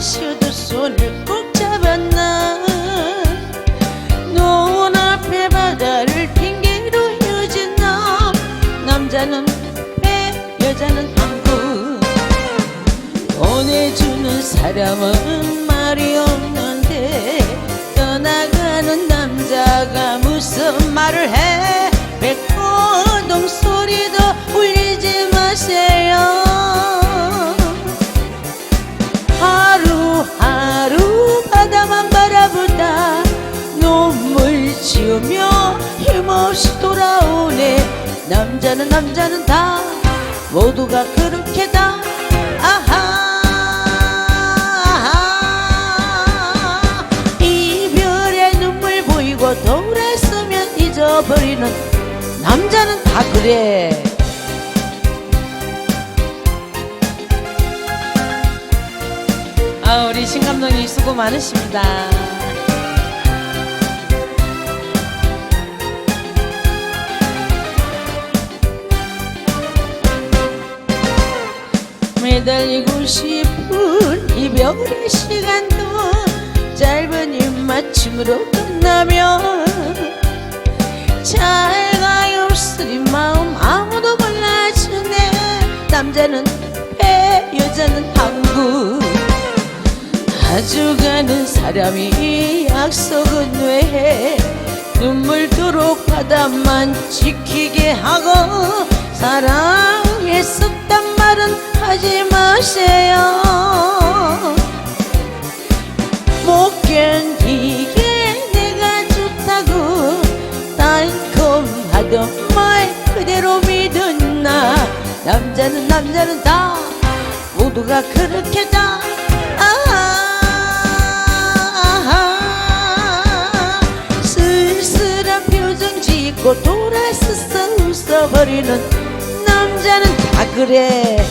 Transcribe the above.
손을 꼭 잡았나? 눈앞에 바다를 핑계로 헤어진 남 남자는 배 여자는 항구. 보내주는 사람은 말이 없는데 떠나가는 남자가 무슨 말을 해 지으며 힘없이 돌아오네. 남자는 남자는 다 모두가 그렇게 다. 아하 이별의 눈물 보이고 돌아서면 잊어버리는 남자는 다 그래. 아 우리 신 감독님 수고 많으십니다. 매달리고 싶은 이별의 시간도 짧은 입맞춤으로 끝나면 잘 가요. 쓰린 마음 아무도 몰라주네. 남자는 배 여자는 항구. 가져가는 사람이 약속은 왜 해? 눈물도록 바다만 지키게 하고 사랑했었단 말은 하지 마세요. 못 견디게 내가 좋다고 달콤하던 말 그대로 믿었나? 남자는 남자는 다 모두가 그렇게 다. 쓸쓸한 표정 짓고 돌아서서 웃어버리는 남자는 다 그래